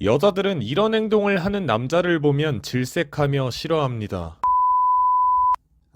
여자들은 이런 행동을 하는 남자를 보면 질색하며 싫어합니다.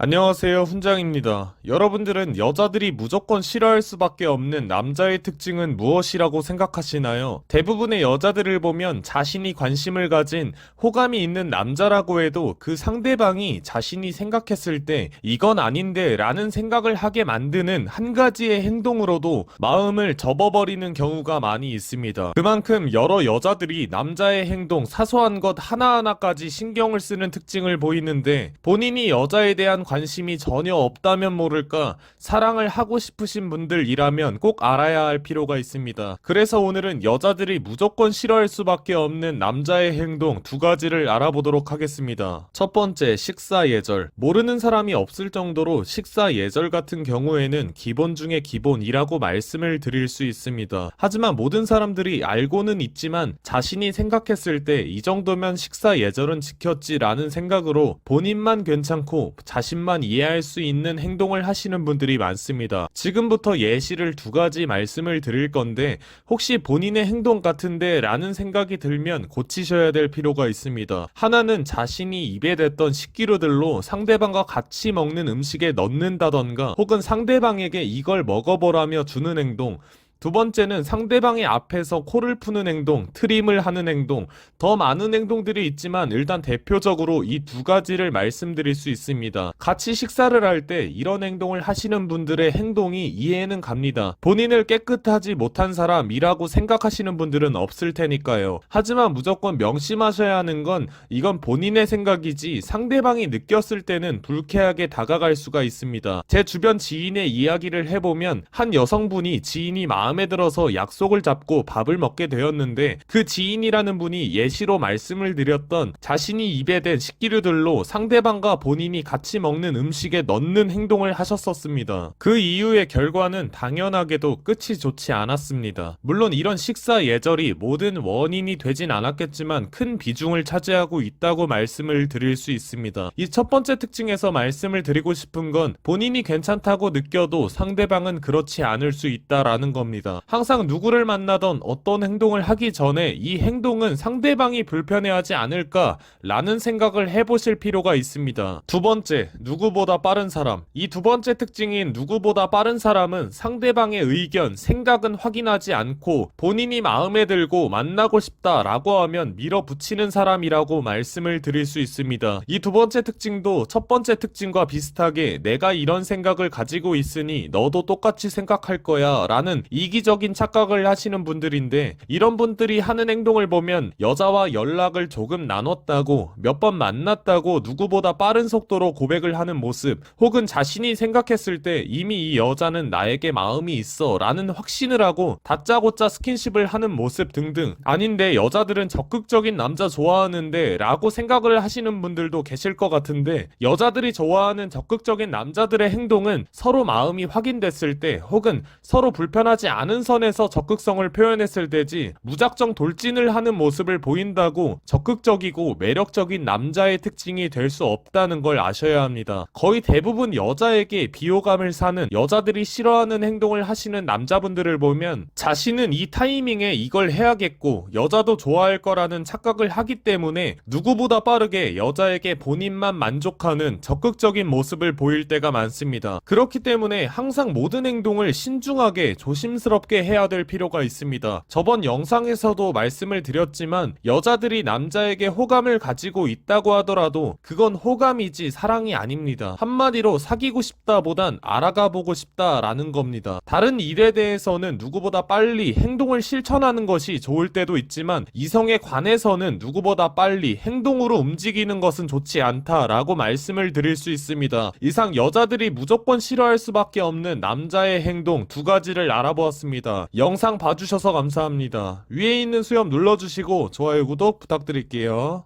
안녕하세요, 훈장입니다. 여러분들은 여자들이 무조건 싫어할 수밖에 없는 남자의 특징은 무엇이라고 생각하시나요? 대부분의 여자들을 보면 자신이 관심을 가진 호감이 있는 남자라고 해도 그 상대방이 자신이 생각했을 때 이건 아닌데 라는 생각을 하게 만드는 한 가지의 행동으로도 마음을 접어버리는 경우가 많이 있습니다. 그만큼 여러 여자들이 남자의 행동, 사소한 것 하나하나까지 신경을 쓰는 특징을 보이는데 본인이 여자에 대한 관심이 전혀 없다면 모를까 사랑을 하고 싶으신 분들이라면 꼭 알아야 할 필요가 있습니다. 그래서 오늘은 여자들이 무조건 싫어할 수밖에 없는 남자의 행동 두 가지를 알아보도록 하겠습니다. 첫 번째, 식사 예절. 모르는 사람이 없을 정도로 식사 예절 같은 경우에는 기본 중에 기본이라고 말씀을 드릴 수 있습니다. 하지만 모든 사람들이 알고는 있지만 자신이 생각했을 때 이 정도면 식사 예절은 지켰지라는 생각으로 본인만 괜찮고 자신 만 이해할 수 있는 행동을 하시는 분들이 많습니다. 지금부터 예시를 두 가지 말씀을 드릴 건데 혹시 본인의 행동 같은데 라는 생각이 들면 고치셔야 될 필요가 있습니다. 하나는 자신이 입에 댔던 식기류들로 상대방과 같이 먹는 음식에 넣는다던가 혹은 상대방에게 이걸 먹어보라며 주는 행동 두 번째는 상대방의 앞에서 코를 푸는 행동, 트림을 하는 행동, 더 많은 행동들이 있지만 일단 대표적으로 이 두 가지를 말씀드릴 수 있습니다. 같이 식사를 할 때 이런 행동을 하시는 분들의 행동이 이해는 갑니다. 본인을 깨끗하지 못한 사람이라고 생각하시는 분들은 없을 테니까요. 하지만 무조건 명심하셔야 하는 건 이건 본인의 생각이지 상대방이 느꼈을 때는 불쾌하게 다가갈 수가 있습니다. 제 주변 지인의 이야기를 해보면 한 여성분이 지인이 마음 에 들어서 약속을 잡고 밥을 먹게 되었는데 그 지인이라는 분이 예시로 말씀을 드렸던 자신이 입에 댄 식기류들로 상대방과 본인이 같이 먹는 음식에 넣는 행동을 하셨었습니다. 그 이후의 결과는 당연하게도 끝이 좋지 않았습니다. 물론 이런 식사 예절이 모든 원인이 되진 않았겠지만 큰 비중을 차지하고 있다고 말씀을 드릴 수 있습니다. 이 첫 번째 특징에서 말씀을 드리고 싶은 건 본인이 괜찮다고 느껴도 상대방은 그렇지 않을 수 있다라는 겁니다. 항상 누구를 만나던 어떤 행동을 하기 전에 이 행동은 상대방이 불편해하지 않을까라는 생각을 해보실 필요가 있습니다. 두 번째, 누구보다 빠른 사람. 이 두 번째 특징인 누구보다 빠른 사람은 상대방의 의견, 생각은 확인하지 않고 본인이 마음에 들고 만나고 싶다라고 하면 밀어붙이는 사람이라고 말씀을 드릴 수 있습니다. 이 두 번째 특징도 첫 번째 특징과 비슷하게 내가 이런 생각을 가지고 있으니 너도 똑같이 생각할 거야 라는 이기 적인 착각을 하시는 분들인데 이런 분들이 하는 행동을 보면 여자와 연락을 조금 나눴다고 몇 번 만났다고 누구보다 빠른 속도로 고백을 하는 모습 혹은 자신이 생각했을 때 이미 이 여자는 나에게 마음이 있어 라는 확신을 하고 다짜고짜 스킨십을 하는 모습 등등. 아닌데 여자들은 적극적인 남자 좋아하는데 라고 생각을 하시는 분들도 계실 것 같은데 여자들이 좋아하는 적극적인 남자들의 행동은 서로 마음이 확인됐을 때 혹은 서로 불편하지 않은 선에서 적극성을 표현했을 때지 무작정 돌진을 하는 모습을 보인다고 적극적이고 매력적인 남자의 특징이 될 수 없다는 걸 아셔야 합니다. 거의 대부분 여자에게 비호감을 사는 여자들이 싫어하는 행동을 하시는 남자분들을 보면 자신은 이 타이밍에 이걸 해야겠고 여자도 좋아할 거라는 착각을 하기 때문에 누구보다 빠르게 여자에게 본인만 만족하는 적극적인 모습을 보일 때가 많습니다. 그렇기 때문에 항상 모든 행동을 신중하게 조심스럽게 해야 될 필요가 있습니다. 저번 영상에서도 말씀을 드렸지만 여자들이 남자에게 호감을 가지고 있다고 하더라도 그건 호감이지 사랑이 아닙니다. 한마디로 사귀고 싶다보단 알아가 보고 싶다라는 겁니다. 다른 일에 대해서는 누구보다 빨리 행동을 실천하는 것이 좋을 때도 있지만 이성에 관해서는 누구보다 빨리 행동으로 움직이는 것은 좋지 않다라고 말씀을 드릴 수 있습니다. 이상 여자들이 무조건 싫어할 수밖에 없는 남자의 행동 두 가지를 알아보았 습니다. 영상 봐주셔서 감사합니다. 위에 있는 수염 눌러주시고 좋아요 구독 부탁드릴게요.